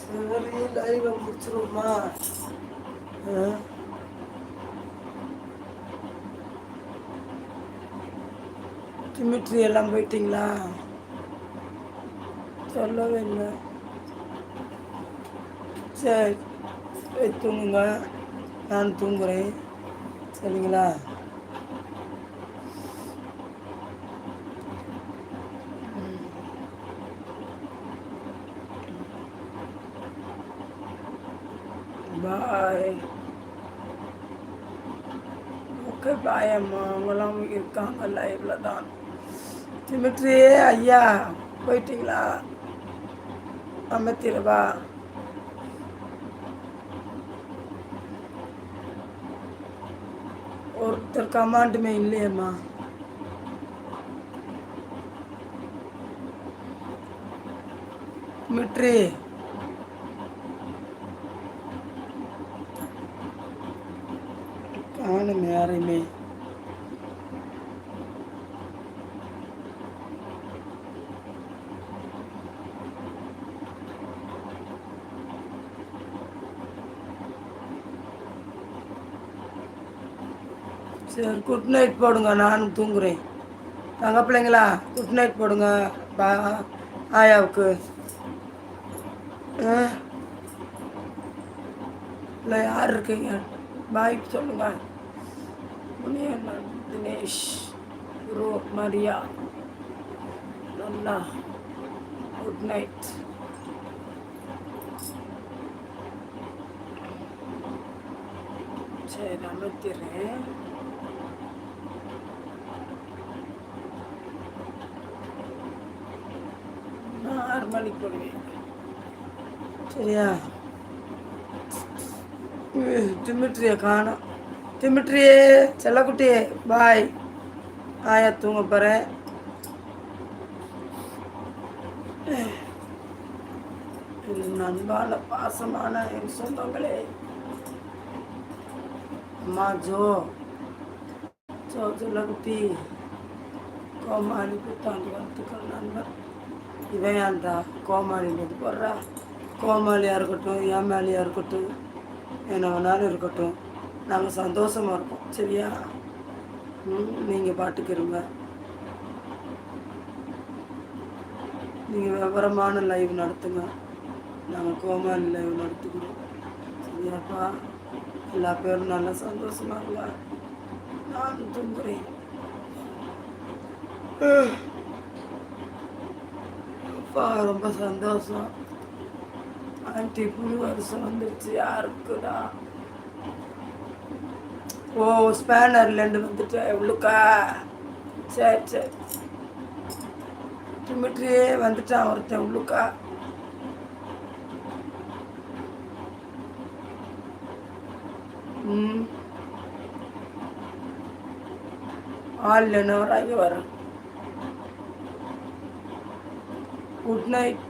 சரி முடிச்சிருவோமா டிமிட்ரி எல்லாம் போயிட்டீங்களா? சொல்லவே இல்லை. சரி போய் தூங்குங்க. நான் தூங்குறேன். சரிங்களா? பாய். ஓகே பாய் அம்மா. அவங்களாம் இருக்காங்க லைவ்ல தான். திமிட்ரியே ஐயா போயிட்டீங்களா? அமர்த்திரவா ஒருத்தர் கமாண்டுமே இல்லையம்மா. மிட்ரி காணும் யாரையுமே சரி குட் நைட் போடுங்க நானும் தூங்குறேன். தங்க பிள்ளைங்களா குட் நைட் போடுங்க பா ஆயாவுக்கு. ஆ? இல்லை யார் இருக்கீங்க? பாய் சொல்லுங்க. முனியண்ணன் தினேஷ் குரு மரியா நல்லா குட் நைட் சரி அமர்த்திடுறேன் நான் ஆறு மணிக்கு போடுவேன் சரியா திமிட்ரியை காணும் திமிட்ரியே செல்லக்குட்டியே பாய். ஆயா தூங்க போகிறேன் நண்பான பாசமான என் சொந்தங்களே. அம்மா ஜோ. ஜோ செல்லக்குட்டி. கோமாளி புத்தாண்டு வாழ்த்துக்கள் நண்பர் இவன் ஏன்டா கோமாளி போடுறா? கோமாளியாக இருக்கட்டும் ஏமாளியாக இருக்கட்டும் என்ன வேணாலும் இருக்கட்டும். நாங்கள் சந்தோஷமாக இருப்போம். சரியா? ம் நீங்கள் பாட்டுக்கு இருங்க. நீங்கள் விவரமான லைவ் நடத்துங்க. நாங்கள் கோமாளி லைவ் நடத்துக்கிறோம் சரியாப்பா? எல்லா பேரும் நல்லா சந்தோஷமாக இருங்க. நான் தூங்குறேன். அப்பா ரொம்ப சந்தோஷம். ஆண்டி புது வருஷம் வந்துருச்சு. யாருக்குடா? ஓ ஸ்பேனர்லேருந்து வந்துட்டு உள்ளுக்கா? சரி சரி. டிமிட்ரியே வந்துட்டான் ஒருத்தன் உள்ளுக்கா? ம். ஆள் இல்லைன்னு வராங்க வரும் குட் நைட்